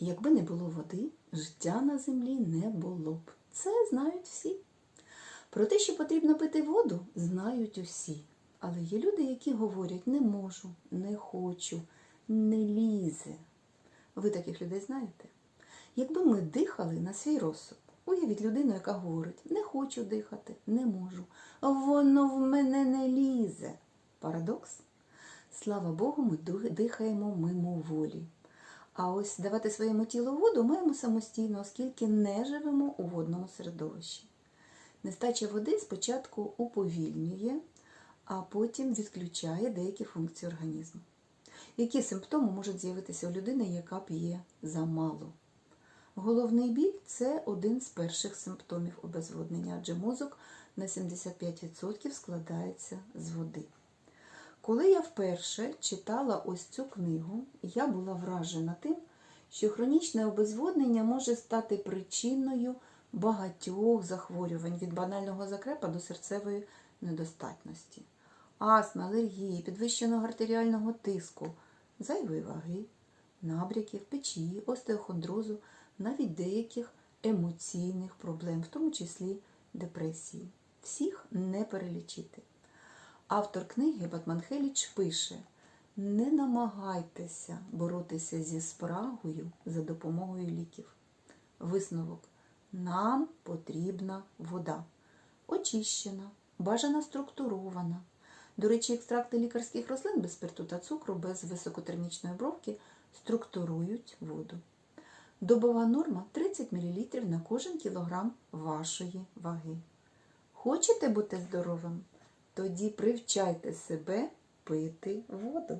Якби не було води, життя на землі не було б. Це знають всі. Про те, що потрібно пити воду, знають усі. Але є люди, які говорять не можу, не хочу, не лізе. Ви таких людей знаєте? Якби ми дихали на свій розсуд, уявіть людину, яка говорить не хочу дихати, не можу, воно в мене не лізе. Парадокс? Слава Богу, ми дихаємо мимо волі. А ось давати своєму тілу воду маємо самостійно, оскільки не живемо у водному середовищі. Нестача води спочатку уповільнює, а потім відключає деякі функції організму. Які симптоми можуть з'явитися у людини, яка п'є замало? Головний біль це один з перших симптомів обезводнення, адже мозок на 75% складається з води. Коли я вперше читала ось цю книгу, я була вражена тим, що хронічне обезводнення може стати причиною багатьох захворювань від банального закрепа до серцевої недостатності, астми, алергії, підвищеного артеріального тиску, зайвої ваги, набряків, печії, остеохондрозу, навіть деяких емоційних проблем, в тому числі депресії. Всіх не перелічити. Автор книги Батман Хеліч пише: не намагайтеся боротися зі спрагою за допомогою ліків. Висновок: нам потрібна вода. Очищена, бажано структурована. До речі, екстракти лікарських рослин без спирту та цукру, без високотермічної обробки структурують воду. Добова норма 30 мл на кожен кілограм вашої ваги. Хочете бути здоровим? Тоді привчайте себе пити воду.